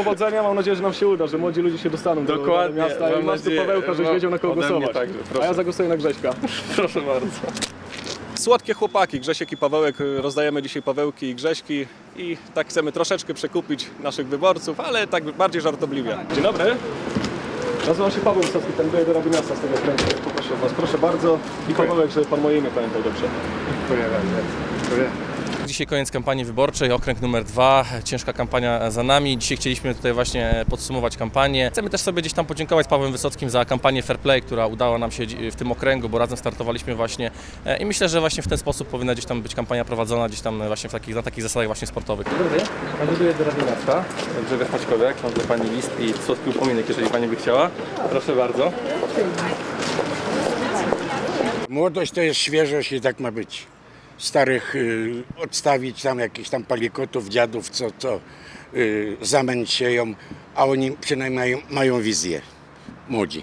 Powodzenia, mam nadzieję, że nam się uda, że młodzi ludzie się dostaną do- Dokładnie, do miasta i mam masz tu nadzieję, Pawełka, no, wiedział na kogo ode mnie głosować. także, A ja zagłosuję na Grześka. Proszę bardzo. Słodkie chłopaki, Grzesiek i Pawełek, rozdajemy dzisiaj Pawełki i Grześki i tak chcemy troszeczkę przekupić naszych wyborców, ale tak bardziej żartobliwie. Dzień dobry. Nazywam się Paweł Wysocki, ten do Rady Miasta z tego kręgu. Poproszę Was, proszę bardzo. I Pawełek, żeby Pan moje imię pamiętał dobrze. Dzisiaj koniec kampanii wyborczej, okręg numer dwa, ciężka kampania za nami. Dzisiaj chcieliśmy tutaj właśnie podsumować kampanię. Chcemy też sobie gdzieś tam podziękować Pawłem Wysockim za kampanię Fair Play, która udała nam się w tym okręgu, bo razem startowaliśmy właśnie E, i myślę, że właśnie w ten sposób powinna gdzieś tam być kampania prowadzona, gdzieś tam właśnie w takich, na takich zasadach właśnie sportowych. Dobry, kandyduję do Rady Miasta. Grzegorz Maćkowiak, mam dla Pani list i słodki upominek, jeżeli Pani by chciała. Proszę bardzo. Młodość to jest świeżość i tak ma być starych y, odstawić tam jakichś tam palikotów, dziadów, co to y, zamęć sieją, a oni przynajmniej mają wizję młodzi.